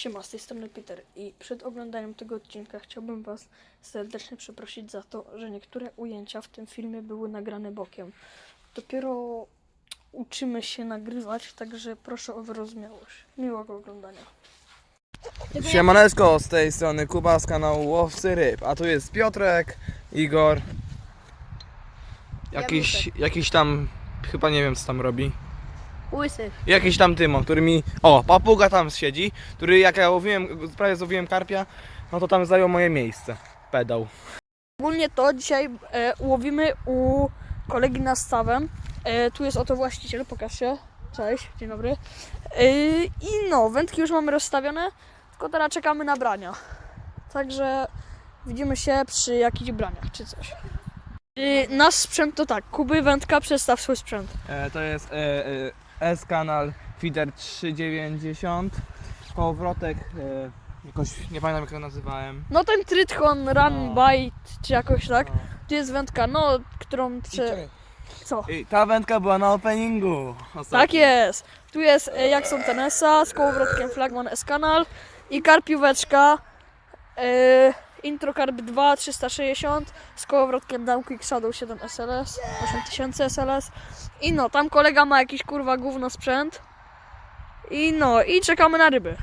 Siema, z tej strony Peter i przed oglądaniem tego odcinka chciałbym Was serdecznie przeprosić za to, że niektóre ujęcia w tym filmie były nagrane bokiem. Dopiero uczymy się nagrywać, także proszę o wyrozumiałość. Miłego oglądania. Siemaneczko, z tej strony Kuba z kanału Łowcy Ryb, a tu jest Piotrek, Igor, jakiś, jakiś tam, chyba nie wiem co tam robi, Łysy. jakiś tam Tymo, który mi, o, papuga tam siedzi, który jak ja łowiłem, prawie złowiłem karpia, no to tam zajął moje miejsce, pedał. Ogólnie to dzisiaj e, łowimy u kolegi nad stawem. E, tu jest oto właściciel, pokaż się. Cześć, dzień dobry. E, I no, wędki już mamy rozstawione, tylko teraz czekamy na brania. Także widzimy się przy jakichś braniach czy coś. E, nasz sprzęt to tak, Kuby, wędka, przedstaw swój sprzęt. E, to jest e, e, S-Kanal Feeder 390, kołowrotek, e, jakoś, nie pamiętam jak go nazywałem. No ten Trytkon Run No. Bite, czy jakoś tak. Tu jest wędka, no, którą trze... Co? I ta wędka była na openingu. ostatnio. Tak jest. Tu jest e, Jackson Tenesa z kołowrotkiem Flagman S-Kanal i karpióweczka e, Intro Carp 2 360 z kołowrotkiem Down Quick Shadow 7 SLS 8000 SLS i no, tam kolega ma jakiś kurwa gówno sprzęt i no, i czekamy na ryby.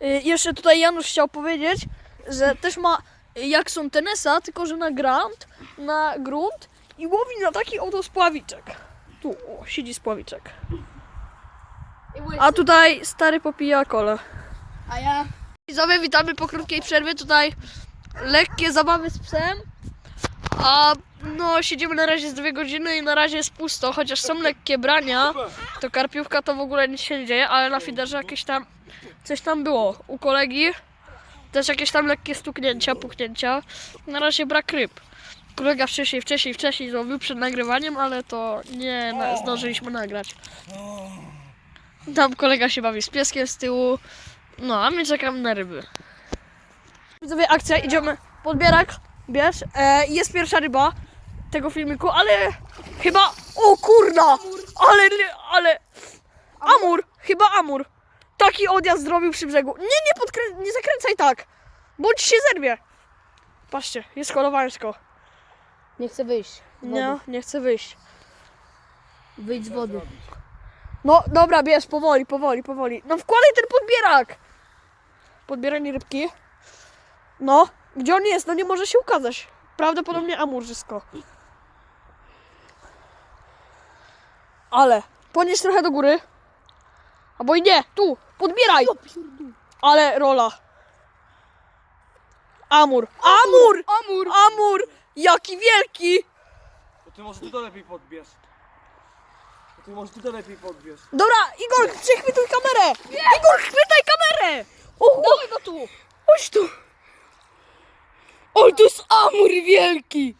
E, jeszcze tutaj Janusz chciał powiedzieć, że też ma Jackson Tenesa, tylko że na grunt, na grunt i łowi na taki oto spławiczek. Tu, o, siedzi spławiczek. A tutaj stary popija kole. A ja? Widzowie, witamy po krótkiej przerwie. Tutaj lekkie zabawy z psem. A no, siedzimy na razie z dwie godziny i na razie jest pusto, chociaż są lekkie brania. To karpiówka to w ogóle nic się nie dzieje, ale na fiderze jakieś tam coś tam było. U kolegi też jakieś tam lekkie stuknięcia, puknięcia. Na razie brak ryb. Kolega wcześniej, wcześniej, wcześniej zrobił przed nagrywaniem, ale to nie zdążyliśmy nagrać. Tam kolega się bawi z pieskiem z tyłu. No, a my czekamy na ryby. Widzowie, akcja, idziemy. Podbierak, bierz. E, jest pierwsza ryba tego filmiku, ale chyba... O kurna! Ale, ale... Amur! Chyba amur. Taki odjazd zrobił przy brzegu. Nie, nie podkrę... nie zakręcaj tak, bo ci się zerwie. Patrzcie, jest kolowańsko. Nie chcę wyjść. z wody. Nie, nie chcę wyjść. Wyjdź z wody. No dobra, bierz, powoli, powoli, powoli. No wkładaj ten podbierak! Podbieranie rybki. No, gdzie on jest? No nie może się ukazać. Prawdopodobnie amurzysko. Ale, podnieś trochę do góry. Albo i nie, tu, podbieraj! Ale rola. Amur, amur, Amur! amur! Jaki wielki! To ty może tutaj lepiej podbierz. To ty może tutaj lepiej podbierz. Dobra, Igor, przechwytuj kamerę! Igor, chwytaj kamerę! O, Dawaj go tu! Chodź tu! Oj, to jest amur wielki!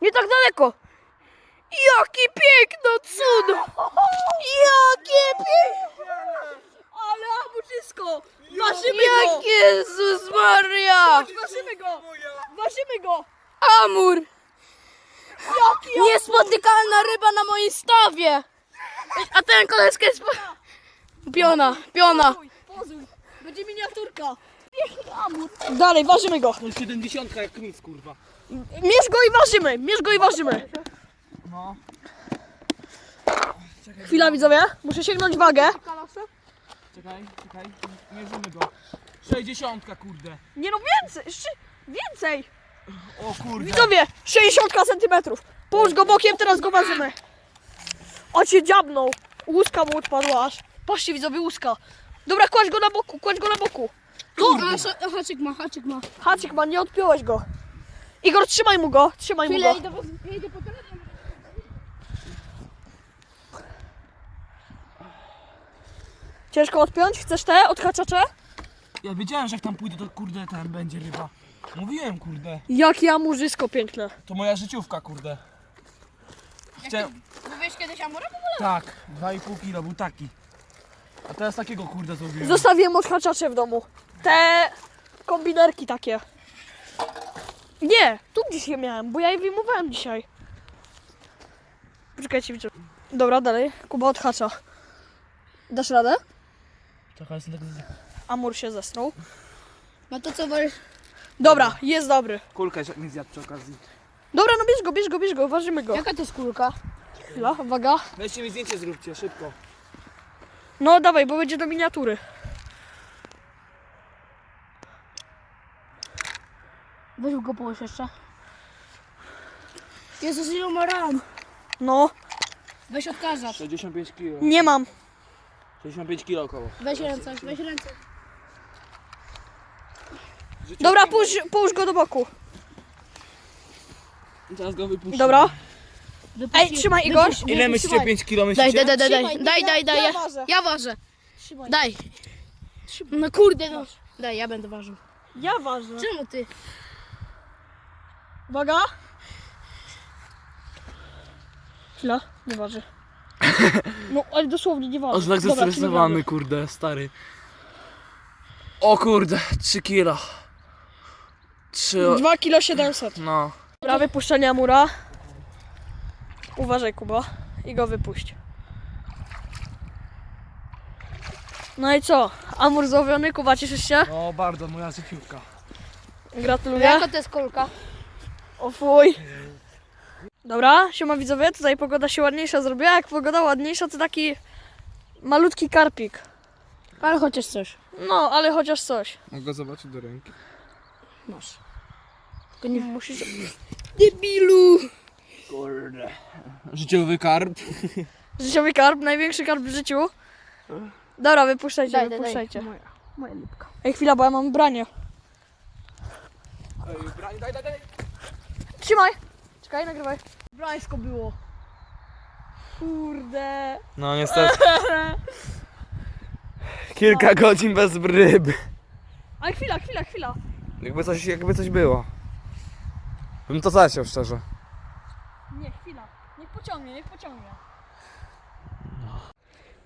Nie tak daleko! Jakie piękno, cudo! Jakie piękno! Ale amurzysko! Ważymy go! Jak Jezus Maria! Ważymy go! Ważymy go! Amur! Jaki Niespotykalna ryba na moim stawie! A ten koleżka jest... Piona, piona. Pozuj. Będzie miniaturka. Dalej, ważymy go. On 70 jak nic kurwa. Mierz go i ważymy! Mierz go i ważymy! No. Chwila widzowie, muszę sięgnąć wagę. Czekaj, czekaj, mierzymy go. 60 kurde. Nie no więcej, jeszcze więcej. O kurde. Widzowie, 60 centymetrów. Połóż go bokiem, teraz go ważymy. O cię dziabnął. Łuska mu odpadła aż. Patrzcie widzowie, łuska. Dobra, kładź go na boku, kładź go na boku. No, a sz- haczyk ma, haczyk ma. Haczyk ma, nie odpiąłeś go. Igor, trzymaj mu go, trzymaj mu Chwilę, go. idę po, ja idę po telefon. Ciężko odpiąć? Chcesz te odhaczacze? Ja wiedziałem, że jak tam pójdę, to kurde tam będzie ryba. Mówiłem kurde. Jakie amurzysko piękne. To moja życiówka kurde. Chciałem... Mówiłeś kiedyś amura? Tak, 2,5 kilo był taki. A teraz takiego kurde zrobiłem. Zostawiłem odhaczacze w domu. Te kombinerki takie. Nie, tu gdzieś je miałem, bo ja je wyjmowałem dzisiaj. Poczekajcie, widzę. Dobra, dalej. Kuba odhacza. Dasz radę? Czekaj, tak... Amur się zesnął. No to co wolisz? Dobra, jest dobry. Kulkę mi zjadł przy okazji. Dobra, no bierz go, bierz go, bierz go, ważymy go. Jaka to jest kulka? Chwila, uwaga. Weźcie mi zdjęcie zróbcie, szybko. No dawaj, bo będzie do miniatury. Weź go połóż jeszcze. Jezus, ile ma ram. No, Weź odkażać. 65 kg. nie mam. 65 kg około. Weź ręce, weź ręce. Dobra, połóż, połóż go do boku. Teraz go wypuszczę. Dobra. Ej, trzymaj Igor. Ile myślicie? trzymaj. 5 kg Daj, daj, daj, daj, daj, ja- daj, daj, ja ja, ważę. ja ważę. Trzymaj. Daj. No kurde, no. Daj, ja będę ważył. Ja ważę. Czemu ty? Uwaga. Chwila, nie waży. No, ale dosłownie nie waży. O, znak Dobra, zestresowany, kurde, stary. O kurde, 3 kg. 3... waży. 2 kilo 700. No. Dobra, wypuszczenie Amura. Uważaj, Kuba. I go wypuść. No i co? Amur złowiony, Kuba, cieszysz się? No bardzo, moja życiówka. Gratuluję. Jaka to jest kulka? O fuj. Dobra, siema widzowie, tutaj pogoda się ładniejsza zrobiła. Jak pogoda ładniejsza, to taki malutki karpik. Ale chociaż coś. No, ale chociaż coś. Mogę zobaczyć do ręki. Masz. Tylko nie musisz... Debilu. Kurde. Życiowy karp. Życiowy karp, największy karp w życiu. Dobra, wypuszczajcie, Daj, daj, daj. wypuszczajcie. Moja, moja lipka. Ej, chwila, bo ja mam branie. Ej, branie, daj, daj, daj. Trzymaj! Czekaj, nagrywaj. Brańsko było. Kurde. No niestety. Kilka godzin bez ryb. Ale chwila, chwila, chwila. Jakby coś, jakby coś było. Bym to zasiał szczerze. Nie, chwila. Niech pociągnie, niech pociągnie.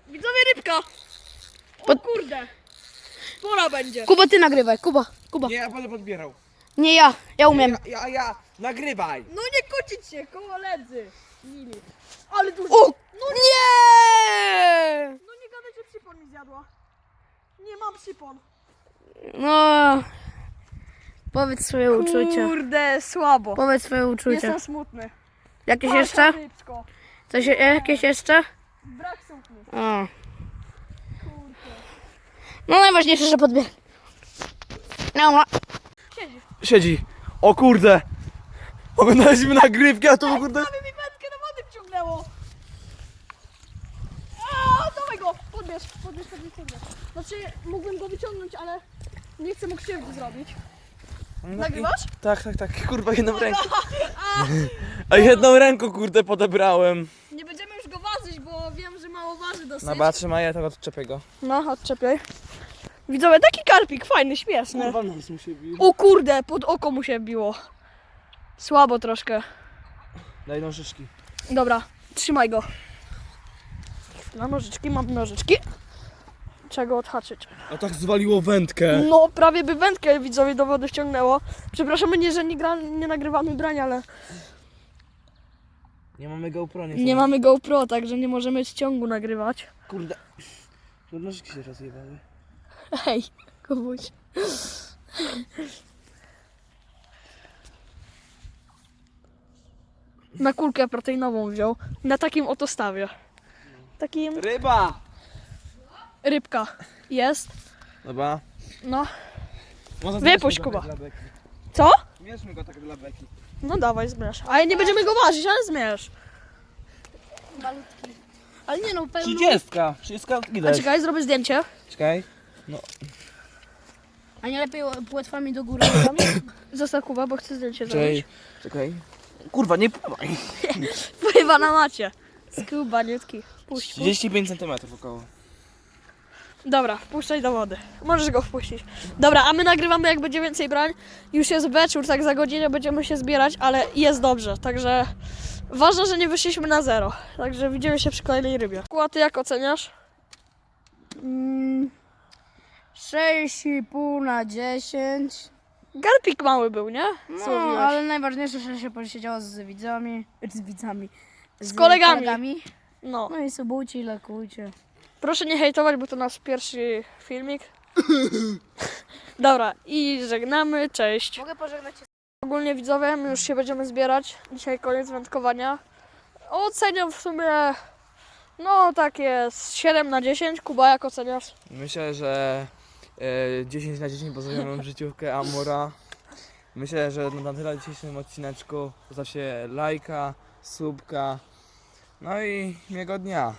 Widzowie rybka! O Pod- kurde! Pora będzie. Kuba, ty nagrywaj. Kuba, Kuba. Nie, ja będę podbierał. Nie ja, ja umiem. Ja, ja, ja, nagrywaj. No nie kłócić się, koledzy. Mili. Ale dużo. O! Nie! No nie gadaj, że przypon mi zjadła. Nie mam przypon. No. Powiedz swoje uczucia. Kurde, słabo. Powiedz swoje uczucia. Jestem smutny. Jakieś jeszcze? Rybsko. Coś jakieś jeszcze? Brak sukni. O. No najważniejsze, że podbieg. No, no. Siedzi. Siedzi. O kurde. Oglądaliśmy nagrywki, a to kurde. Prawie mi wędkę do wody wciągnęło. A, dawaj go. Podbierz, podbierz, podbierz, podbierz. Znaczy, mógłbym go wyciągnąć, ale nie chcę mu krzywdy zrobić. Nagrywasz? Tak, tak, tak. Kurwa, jedną ręką. A jedną ręką kurde podebrałem. Nie będziemy już go ważyć, bo wiem, że mało waży dosyć. Dobra, trzymaj, ja tego odczepię go. No, odczepiaj. Widzowie, taki karpik, fajny, śmieszny. nos mu się bił. O kurde, pod oko mu się biło. Słabo troszkę. Daj nożyczki. Dobra, trzymaj go. Na nożyczki, mam nożyczki. Trzeba go odhaczyć. A tak zwaliło wędkę. No, prawie by wędkę widzowie do wody wciągnęło. Przepraszamy, nie, że nie, gra, nie nagrywamy brania, ale Nie mamy GoPro, nie, nie mamy GoPro, także nie możemy z ciągu nagrywać. Kurde. No nożyczki się rozjebały. Hej, komuś. Na kulkę proteinową wziął. Na takim oto stawie. Takim Ryba! Rybka jest. Dobra. No. Może Wypuść, zmierzmy go Kuba. tak dla beki. Co? Zmierzmy go tak dla beki. No dawaj, zmierz. Ale nie będziemy go ważyć, ale zmierz. Ale nie no, pełno. Trzydziestka. Trzydziestka A widać. czekaj, zrobię zdjęcie. Czekaj. A nie lepiej płetwami do góry nogami? Zostaw Kuba, bo chcę zdjęcie Czekaj. zrobić. Czekaj. Kurwa, nie pływaj. Pływa na macie. Skubaniutki. Puść, puść. 35 cm około. Dobra, wpuszczaj do wody. Możesz go wpuścić. Dobra, a my nagrywamy jak będzie więcej brań. Już jest wieczór, tak za godzinę będziemy się zbierać, ale jest dobrze, także ważne, że nie wyszliśmy na zero. Także widzimy się przy kolejnej rybie. Kuba, ty jak oceniasz? Mm, 6,5 na 10. Garpik mały był, nie? No, Złowiłeś. ale najważniejsze, że się posiedziało z widzami. Z widzami. Z kolegami. No. No i subujcie i lekujcie. Proszę nie hejtować, bo to nasz pierwszy filmik. Dobra, i żegnamy, cześć. Mogę pożegnać się? Ogólnie widzowie, my już się będziemy zbierać. Dzisiaj koniec wędkowania. Oceniam w sumie, no takie z 7 na 10. Kuba, jak oceniasz? Myślę, że e, 10 na 10 pozdrawiam życiówkę Amora. Myślę, że na tyle w dzisiejszym odcineczku. Zostawcie lajka, subka. No i miłego dnia.